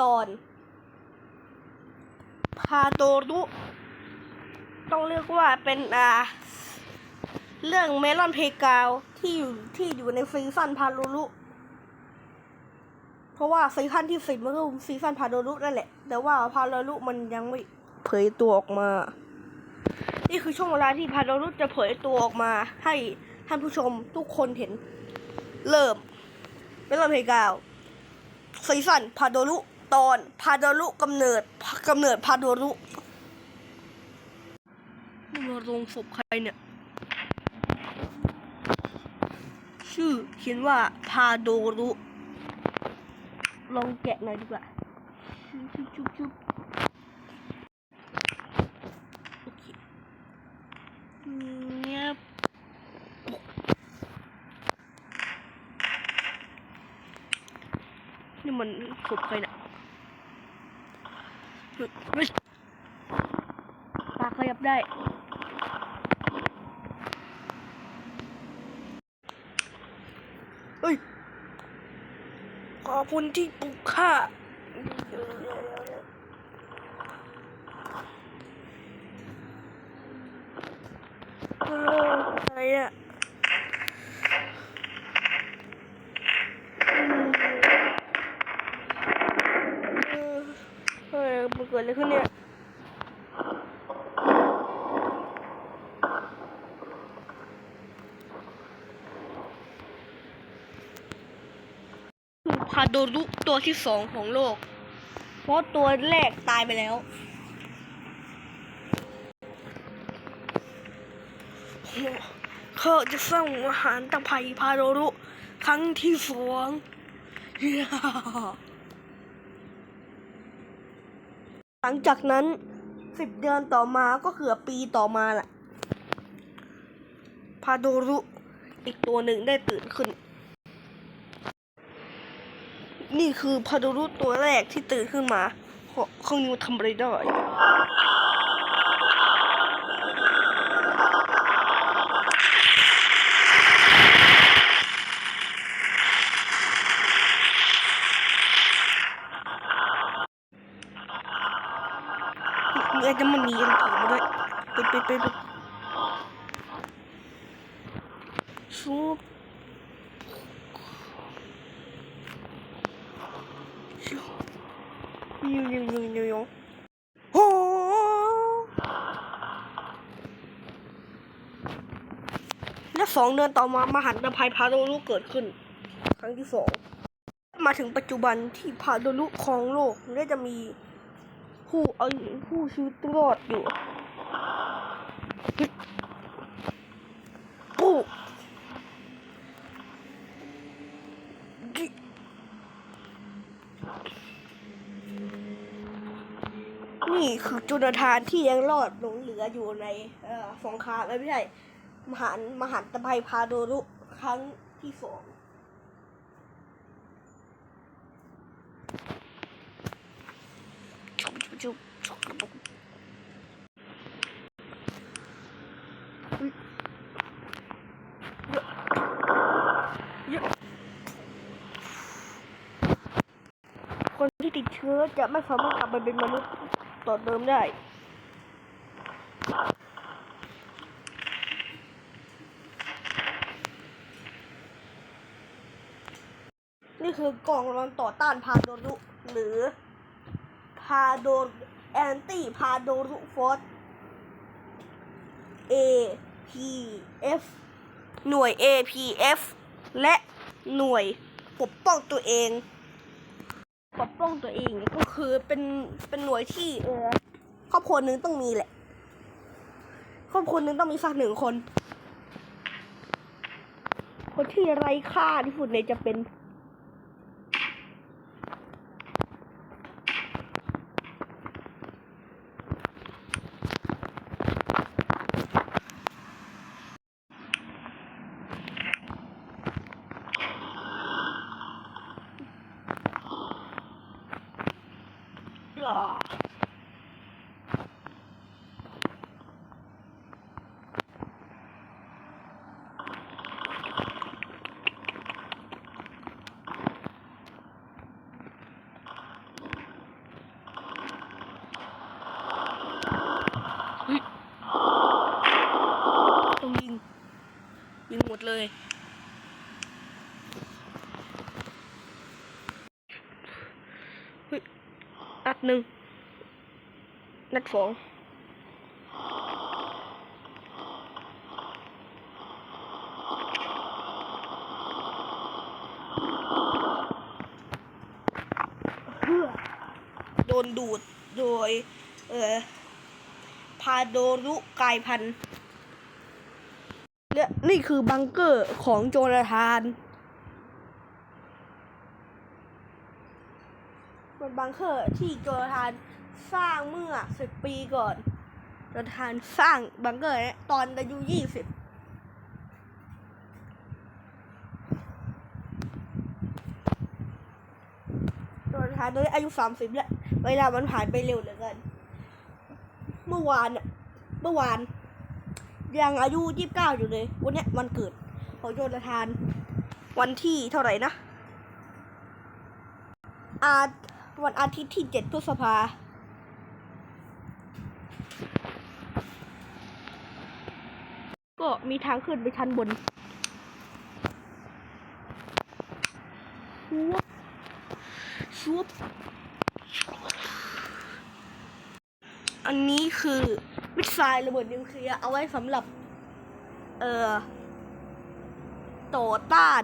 ตอน พาโดรุ ต้องเรียกว่าเป็นอ่า เรื่องเมลอนเพกาวที่อยู่ที่อยู่ในซีซั่นพาโดรุ เพราะว่าซีซั่นที่สิบมันก็ซีซั่นพาโดรุนั่นแหละ แต่ว่าพาโดรุมันยังไม่เผยตัวออกมา นี่คือช่วงเวลาที่พาโดรุจะเผยตัวออกมา ให้ท่านผู้ชมทุกคนเห็น เริ่มเป็นเพกาวซีซั่นพาโดรุ ตอนพาโดรุกำเนิดกำเนิดพาโดรุนี่มาลงศพใครเนี่ย ชื่อเขียนว่าพาโดรุลองแกะหน่อยดีกว่าชุบชุบชุบเคเนี่ยนี่มันศพใครเนี่ย ปากขยับได้ เฮ้ย ขอบคุณที่ปลุกข้าเอออะไรอะ ดอะไรขึ้นเนี่ยพาโดรุตัวที่สองของโลก เพราะตัวแรกตายไปแล้วเขาจะสร้างอาหารตะไคพาโดรุครั้งที่สอง หลังจากนั้นสิบเดือนต่อมาก็คือปีต่อมาแหละพาโดรุอีกตัวหนึ่งได้ตื่นขึ้น นี่คือพาโดรุตัวแรกที่ตื่นขึ้นมาเพราะเขานิ้วทำอะไรได้ มีอาจะมันนีกันถูกมาด้วยไปไปไปไปชุบชุบยิวยิวยิวยิวยิวโอ้และสองเดือนต่อมา มหันตภัยพาโดรุเกิดขึ้น ครั้งที่สอง มาถึงปัจจุบันที่พาโดรุครองโลกและจะมี ผู้เอาผู้ชีวิตรอดอยู่ผู้นี่คือจุลธานที่ยังรอดหลงเหลืออยู่ในเอ่อสงครามไม่ใช่ มหันมหันตภัยพาโดรุครั้งที่สอง ชุบชุบชุบชุบชุบอุ๊ยเยอะเยอะคนที่ติดเชื้อจะไม่สามารถกลับไปเป็นมนุษย์ต่อเดิมได้ นี่คือกล่องรอนต่อต้านพาโดรุหรือาโดแอนตี้พาโดรุฟอส APF หน่วย APF และหน่วยปกป้องตัวเองปกป้องตัวเองก็คือเป็นเป็นหน่วยที่เออครอบครัวหนึ่งต้องมีแหละ ครอบครัวหนึ่งต้องมีสักหนึ่งคน คนที่ไร้ค่าที่สุดเนี่ยจะเป็น อ่า ฮ้ยนัดหนึ่ง นัดสองเพื่อโดนดูดโดย เอ่อพาโดรุกลายพันธุ์และนี่คือบังเกอร์ของโจนาธานเป็นบังเกอร์ที่โจนาธาน สร้างเมื่อสิบปีก่อนโจนาธานสร้างบังเกอร์เนี่ยตอนอายุยี่สิบโดนทานโดยอายุสามสิบแล้ว เวลามันผ่านไปเร็วเหลือเกิน เมื่อวานอะเมื่อวาน ยังอายุยี่สิบเก้าอยู่เลย วันเนี้ยวันเกิดของโจนาธาน วันที่เท่าไหร่นะอาวันอาทิตย์ที่เจ็ดพฤษภา ก็มีทางขึ้นไปชั้นบนชัวบชัวบอันนี้คือมิสไซล์ระเบิดนิวเคลียร์เอาไว้สำหรับ เอ่อต่อต้าน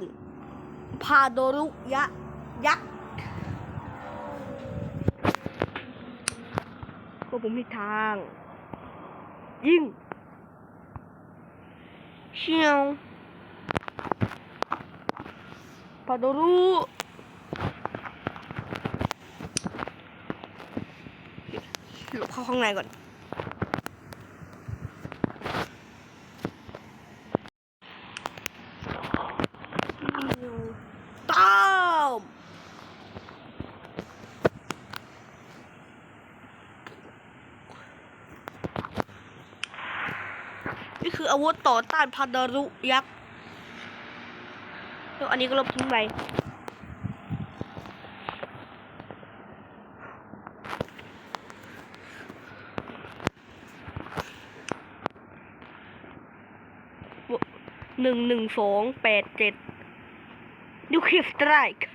พาโดรุยะยักษ์ก็ผมมีทาง ยิง เชียวพาโดรูหลบเข้าข้างในก่อน ตามนี่ คืออาวุธต่อต้านพันดารุยักษ์แล้วอันนี้ก็ลบทิ้งไปหนึ่งหนึ่งสองแปดเจ็ดนิวเคลียร์สไตร์ค์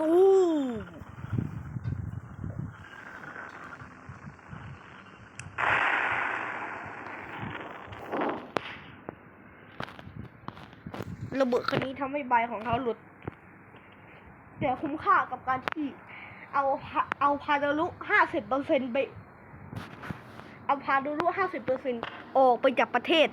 ตูม ระเบิดคันนี้ทำให้ใบของเขาหลุด แต่คุ้มค่ากับการที่ เอาเอาพาดารุห้าสิบเปอร์เซ็นไป เอาพาดารุห้าสิบเปอร์เซ็นออกไปจากประเทศ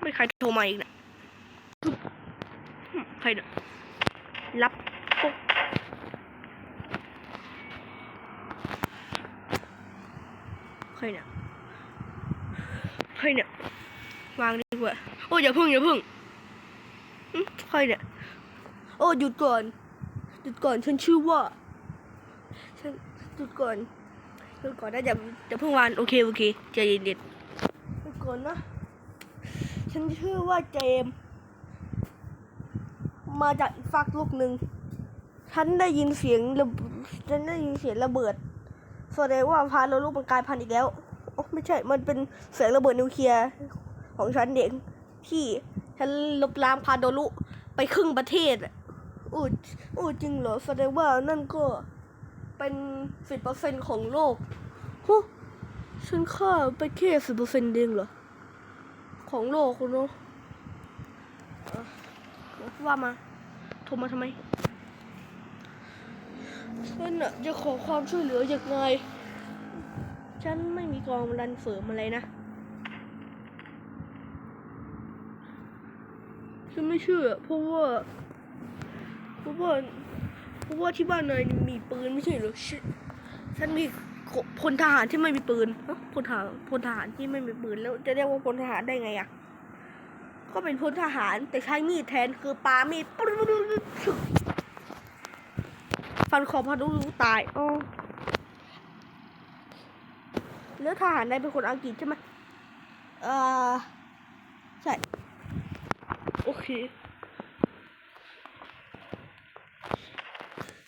ไม่ใครโทรมาอีกนะใครเนี่ยรับ ใครเนี่ยใครเนี่ยวางดีกว่าโอ้ยอย่าพึ่งอย่าพึ่งหึใครเนี่ยโอ้หยุดก่อนหยุดก่อนฉันชื่อว่าฉันหยุดก่อนหยุดก่อนนะอย่าอย่าพิ่งวานโอเคโอเคใจเย็นๆหยุดก่อนนะฉันชื่อว่าเจม มาจากอีกฝักลูกหนึ่งฉันได้ยินเสียงระฉันได้ยินเสียงระเบิด แสดงว่าพาโลลูกมันกลายพันธุ์อีกแล้วโอ้ไม่ใช่ มันเป็นเสียงระเบิดนิวเคลียร์ของฉันเด็กที่ฉันลบล้างพาโดลุไปครึ่งประเทศอะอู้อู้จริงเหรอแสดงว่านั่นก็เป็นสิบเปอร์เซ็นของโลกฮะฉันฆ่าไปแค่สิบเปอร์เซ็นต์เองเหรอ ของโลกคุณเนาะว่ามาโทรมาทำไม ฉันน่ะจะขอความช่วยเหลือจากนาย ฉันไม่มีกองรันเสริมอะไรนะ ฉันไม่เชื่อเพราะว่าเพราะว่าเพราะว่าที่บ้านนายมีปืนไม่ใช่หรอฉันฉันมีพลทหารที่ไม่มีปืนฮะพลทหารพลทหารที่ไม่มีปืนแล้วจะเรียกว่าพลทหารได้ไงอะก็เป็นพลทหารแต่ใช้มีดแทนคือปามีดปุ๊บปุ๊บปุ๊บปุ๊บ ฟันคอพาดุลูตายอ๋อแล้วทหารนายเป็นคนอังกฤษใช่ไหมเออใช่ โอเค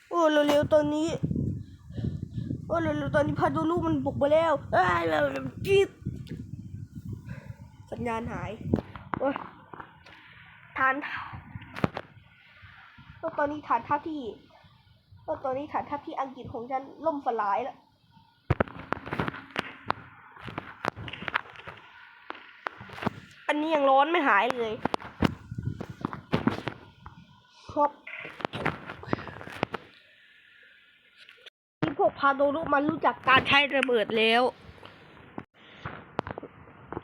โอ้เร็วๆตอนนี้ โอ้เร็วๆตอนนี้พาดูลูกมันบุกมาแล้วเอ้ยแบบจี๊ดสัญญาณหาย โอ้ยฐานก็ตอนนี้ฐานทัพที่ ก็ตอนนี้ฐานทัพที่อังกฤษของฉันล่มสลายแล้วอันนี้ยังร้อนไม่หายเลยครับที่พวกพาโดรุมันรู้จักการใช้ระเบิดแล้ว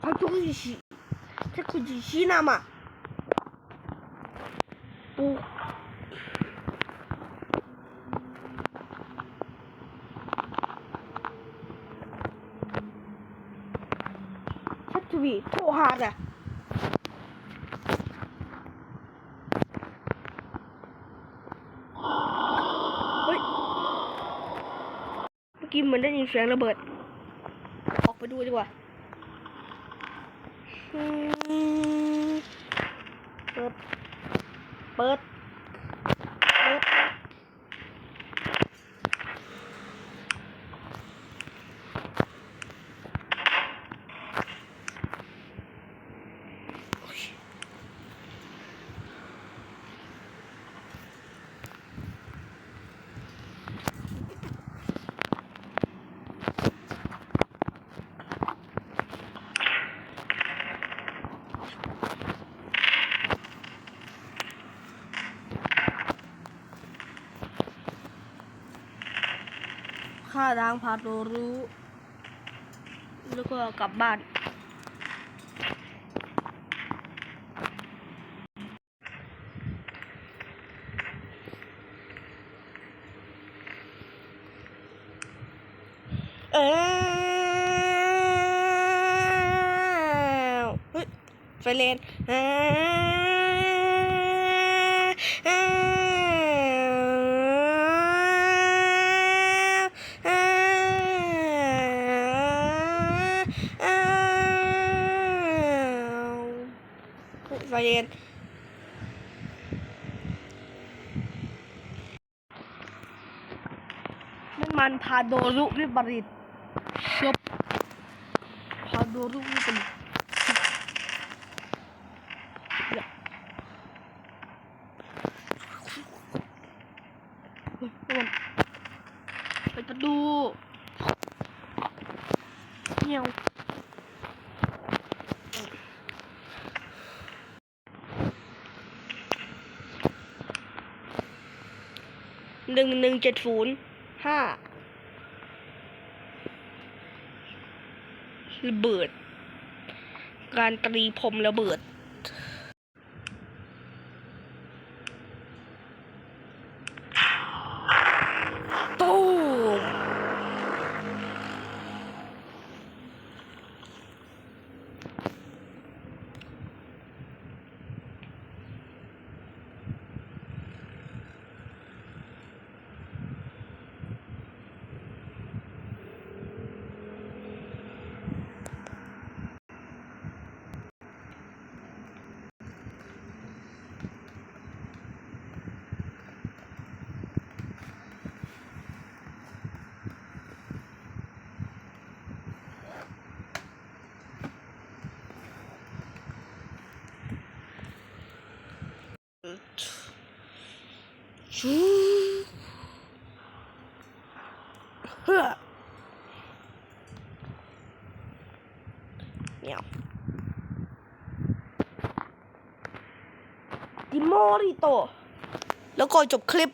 พาจุกิชิถ้าคุกจิชินามาปูาดอะเฮ้ยเมื่อกี้เหมือนได้ยินเสียงระเบิด ออกไปดูดีกว่าเปิด เปิดาทางพาโดรู้ แล้วก็กลับบ้าน เอ้วเฮ้ยไฟเลนอ้าวอ้าวอ้าวอ้าวเฮ้ยไฟเลนนั่น มันพาโดรุวิบริตชบพาโดรุวิบริตเนี่เฮ้ยนั่นมันเปิดประตูเงี้ยวหนึ่งหนึ่งเจ็ดศูนย์ห้า ระเบิด การตรีพรมระเบิด ตูมชู เฮ้อเมียวดิโมริโต แล้วก็จบคลิป